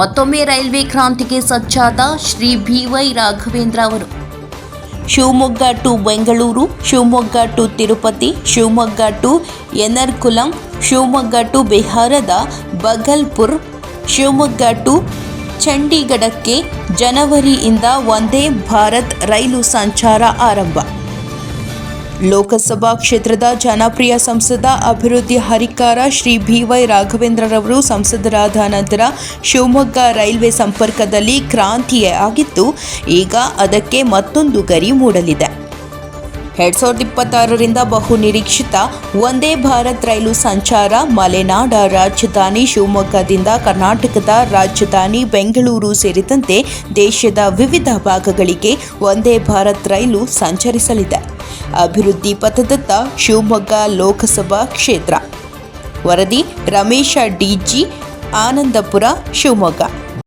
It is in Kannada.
ಮತ್ತೊಮ್ಮೆ ರೈಲ್ವೆ ಕ್ರಾಂತಿಗೆ ಸಜ್ಜಾದ ಶ್ರೀ ಬಿ ವೈ ರಾಘವೇಂದ್ರ ಅವರು. Shivamogga to Bengaluru, Shivamogga to Tirupati, Shivamogga to Ernakulam Shivamogga to ಬಿಹಾರದ ಬಗಲ್ಪುರ್ ಶಿವಮೊಗ್ಗ ಟು ಚಂಡೀಗಢಕ್ಕೆ ಜನವರಿಯಿಂದ ಒಂದೇ ಭಾರತ್ ರೈಲು ಸಂಚಾರ ಆರಂಭ. ಲೋಕಸಭಾ ಕ್ಷೇತ್ರದ ಜನಪ್ರಿಯ ಸಂಸದ ಅಭಿವೃದ್ಧಿ ಹರಿಕಾರ ಶ್ರೀ ಬಿ ವೈ ರಾಘವೇಂದ್ರರವರು ಸಂಸದರಾದ ನಂತರ ಶಿವಮೊಗ್ಗ ರೈಲ್ವೆ ಸಂಪರ್ಕದಲ್ಲಿ ಕ್ರಾಂತಿಯೇ ಆಗಿತ್ತು ಈಗ ಅದಕ್ಕೆ ಮತ್ತೊಂದು ಗರಿ ಮೂಡಲಿದೆ. ಎರಡ್ ಸಾವಿರದ ಇಪ್ಪತ್ತಾರರಿಂದ ಬಹು ನಿರೀಕ್ಷಿತ ಒಂದೇ ಭಾರತ್ ರೈಲು ಸಂಚಾರ ಮಲೆನಾಡ ರಾಜಧಾನಿ ಶಿವಮೊಗ್ಗದಿಂದ ಕರ್ನಾಟಕದ ರಾಜಧಾನಿ ಬೆಂಗಳೂರು ಸೇರಿದಂತೆ ದೇಶದ ವಿವಿಧ ಭಾಗಗಳಿಗೆ ಒಂದೇ ಭಾರತ್ ರೈಲು ಸಂಚರಿಸಲಿದೆ. ಅಭಿವೃದ್ಧಿ ಪಥದತ್ತ ಶಿವಮೊಗ್ಗ ಲೋಕಸಭಾ ಕ್ಷೇತ್ರ. ವರದಿ ರಮೇಶ ಡಿಜಿ, ಆನಂದಪುರ, ಶಿವಮೊಗ್ಗ.